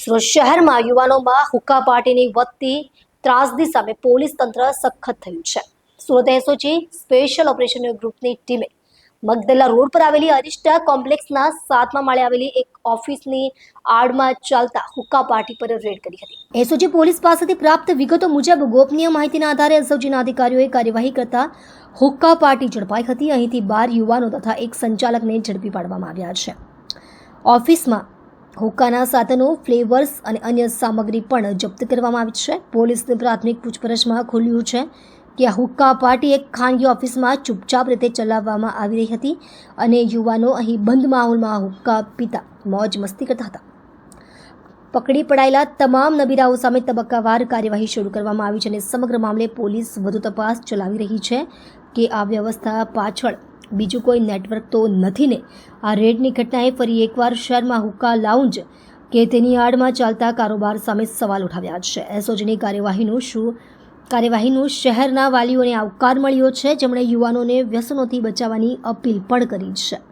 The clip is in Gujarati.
સુરત શહેરમાં યુવાનોમાં હુક્કા પાર્ટીની વધતી ત્રાસદી સામે પોલીસ તંત્ર સખત થયું છે. સુરત એસઓજી સ્પેશિયલ ઓપરેશન ગ્રુપની ટીમે મગદલ્લા રોડ પર આવેલી અરિષ્ટા કોમ્પ્લેક્સના સાતમા માળે આવેલી એક ઓફિસની આડમાં ચાલતા હુક્કા પાર્ટી પર રેડ કરી હતી. એસઓજી પોલીસ પાસેથી પ્રાપ્ત વિગતો મુજબ ગોપનીય માહિતીના આધારે એસઓજીના અધિકારીઓએ કાર્યવાહી કરતા હુક્કા પાર્ટી ઝડપાઈ હતી. અહીંથી બાર યુવાનો તથા એક સંચાલકને ઝડપી પાડવામાં આવ્યા છે. ઓફિસમાં હુક્કાના સાધનો, ફ્લેવર્સ અને અન્ય સામગ્રી પણ જપ્ત કરવામાં આવી છે. પોલીસની પ્રાથમિક પૂછપરછમાં ખુલ્યું છે કે આ હુક્કા પાર્ટી એક ખાનગી ઓફિસમાં ચૂપચાપ રીતે ચલાવવામાં આવી રહી હતી અને યુવાનો અહીં બંધ માહોલમાં હુક્કા પીતા મોજ મસ્તી કરતા હતા. પકડી પડાયેલા તમામ નબીરાઓ સામે તબક્કાવાર કાર્યવાહી શરૂ કરવામાં આવી છે અને સમગ્ર મામલે પોલીસ વધુ તપાસ ચલાવી રહી છે કે આ વ્યવસ્થા પાછળ બીજું કોઈ નેટવર્ક તો નથી ને. આ રેડની ઘટનાએ ફરી એકવાર શહેરમાં હુક્કા લાઉન્જ કે તેની આડમાં ચાલતા કારોબાર સામે સવાલ ઉઠાવ્યા છે. એસઓજીની કાર્યવાહીનું શું કાર્યવાહીનું શહેરના વાલીઓને આવકાર મળ્યો છે? જેમણે યુવાનોને વ્યસનોથી બચાવવાની અપીલ પણ કરી છે.